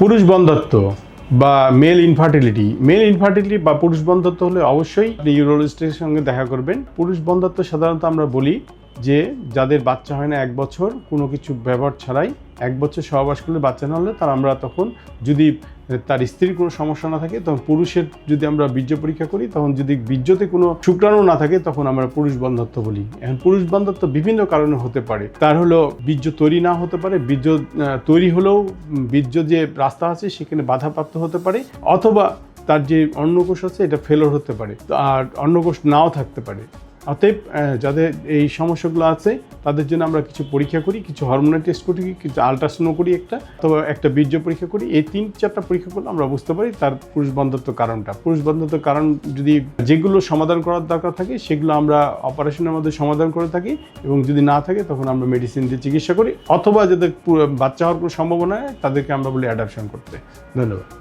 পুরুষ বন্ধত্ব বা mail infertility mail infertility বা পুরুষ বন্ধত্ব হলে অবশ্যই আপনি ইউরোলজিস্টের সঙ্গে দেখা করবেন। পুরুষ বন্ধত্ব সাধারণত আমরা বলি যে যাদের বাচ্চা হয় না এক বছর, কোনো কিছু ব্যবহার ছাড়াই এক বছর সহবাস করলে বাচ্চা না হলে তার আমরা তখন যদি তার স্ত্রীর কোনো সমস্যা না থাকে, তখন পুরুষের যদি আমরা বীর্য পরীক্ষা করি, তখন যদি বীর্যতে কোনো শুক্রাণু না থাকে, তখন আমরা পুরুষ বন্ধত্ব বলি। এখন পুরুষ বন্ধত্ব বিভিন্ন কারণে হতে পারে। তার হলো বীর্য তৈরি না হতে পারে, বীর্য তৈরি হলেও বীর্য যে রাস্তা আছে, সেখানে বাধাপ্রাপ্ত হতে পারে, অথবা তার যে অন্নকোষ আছে, এটা ফেলোর হতে পারে, আর অন্নকোষ নাও থাকতে পারে। অতএব যাদের এই সমস্যাগুলো আছে, তাদের জন্য আমরা কিছু পরীক্ষা করি, কিছু হরমোনাল টেস্ট করি, কিছু আলট্রাসাউন্ড করি একটা, অথবা একটা বীর্য পরীক্ষা করি। এই তিন চারটা পরীক্ষা করলে আমরা বুঝতে পারি তার পুরুষ বন্ধত্ব কারণটা। পুরুষ বন্ধত্ব কারণ যদি যেগুলো সমাধান করার দরকার থাকে, সেগুলো আমরা অপারেশনের মধ্যে সমাধান করে থাকি এবং যদি না থাকে, তখন আমরা মেডিসিন দিয়ে চিকিৎসা করি। অথবা যাদের বাচ্চা হওয়ার কোনো সম্ভাবনা তাদেরকে আমরা বলি অ্যাডাপশন করতে। ধন্যবাদ।